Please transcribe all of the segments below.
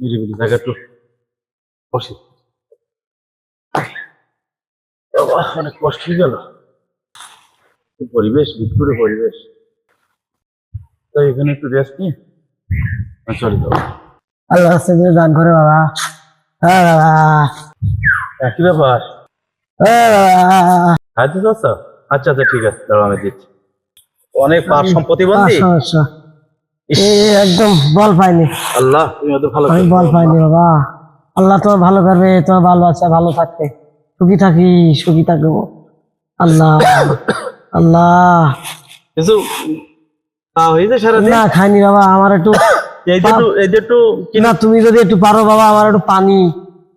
নিরিবিলি জায়গা একটু বসি। অনেক কষ্ট হয়ে গেল। পরিবেশ বিদ্যুরে পরিবেশ। তাই এখানে একটু রেস্ট নিয়ে চলে যাব। আল্লাহ দান করে বাবা? হ্যাঁ বাবা। একই ব্যাপার। হ্যাঁ আচ্ছা আচ্ছা ঠিক আছে দাঁড়াও আমি দিচ্ছি। অনেক পার সম্পত্তি বন্দি? একদম বল পাইনি। আল্লাহ আমি বল পাইনি বাবা। আল্লাহ তোমার ভালো করবে তোমার ভালো আছে ভালো থাকবে। সুখী থাকি সুখী থাকব। আল্লাহ আল্লাহ। কিছু না খাইনি বাবা আমার একটু না তুমি যদি একটু পারো বাবা আমার একটু পানি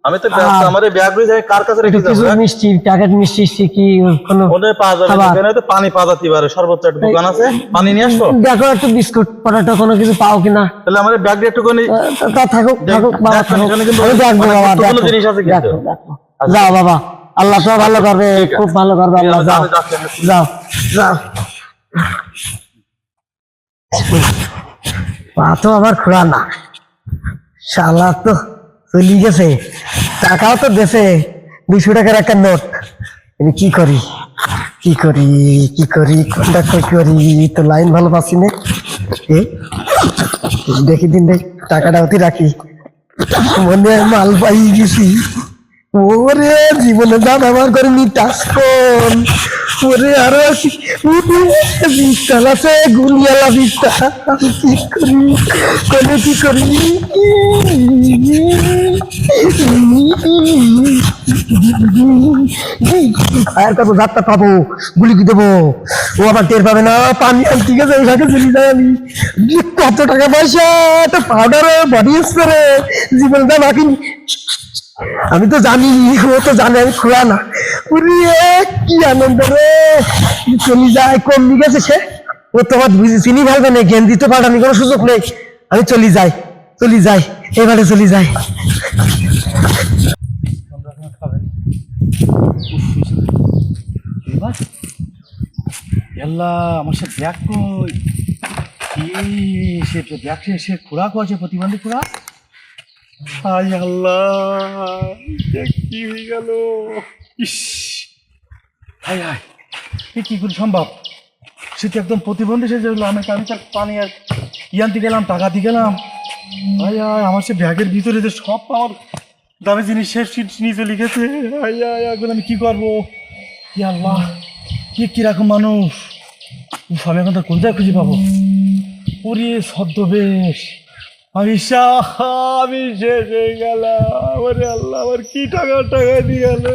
আমি তো আমার ব্যাগ রয়েছে কার কাছে একটু রেখে কিছু মিষ্টি প্যাকেট মিষ্টি কি কোনো ওটা পাওয়া যাবে এখানে তো পানি পাওয়া যেতে পারে সর্বোচ্চ একটা দোকান আছে পানি নিয়ে আসব দেখো একটু বিস্কুট পটাটো কোনো কিছু পাও কিনা? তাহলে আমার ব্যাগ দিয়ে একটুখানি তা- থাকুক থাকুক বাবা থাকুক। আমি দেখব বাবা দেখো, জিনিস আছে কিন্তু। দেখো। যাও বাবা। আল্লাহ তো ভালো করবে খুব ভালো করবে আল্লাহ যাও। যাও। যাও। পা তো আবার খোলা না। শালা তো চলি গেছে টাকাও তো দেশে। দুশো টাকার একটা নোট। আমি কি করি? কি করি? কি করি? কোনটা কই করি? তো লাইন ভালো পাচ্ছি না। দেখি দিন দেখ, টাকাটা অতি রাখি। মনে মাল পাই গেছি। ওরে, জীবনে যা ব্যবহার করিনি টাচ ফোন ওরে, আরও বিস্তাল আছে গুলিয়ালা বিস্তা কি করি? কি করি? পাবো, গুলি কি দেবো? ও আবার টের পাবে না, পানি ঠিক আছে ওইখানে চলে যাই আমি। কত টাকা পয়সা একটা পাউডার বডি স্প্রে আমি তো জানি, ও তো জানে, আমি খোলা না। উরি কি আনন্দ রে। চলে যায়, কম গেছে সে। ও তোমার বুঝি চিনি ভালবে না, জ্ঞান দিতে পারানি কোনো সুযোগ নেই। আমি চলে যাই। চলে যাই, এবারে চলে যাই। আমার সে ব্যাগ কই। সে ব্যাগ সে খোরাক আছে, প্রতিবন্ধী খোরাক হাই আল্লাহ কি হয়ে গেল। ইস। হাই হাই এ কি করে সম্ভব? সে তো একদম প্রতিবন্ধী, সে আমি আমি তার পানি আর ইয়ানতে গেলাম, টাকা দিয়ে গেলাম। হাই হাই আমার সে ব্যাগের ভিতরে যে সব আমার দামি জিনিস শেষ নিচে লিখেছে। হাই হাই এখন আমি কি করব? কি আল্লাহ, কি কীরকম মানুষ? আমি এখন তার কোন জায়গায় খুঁজে পাবো? ওরে ছদ্মবেশ, আমি শাহ আমি শেষ হয়ে গেলাম। আল্লাহ, আমার কি টাকা টাকা দিয়ে গেল?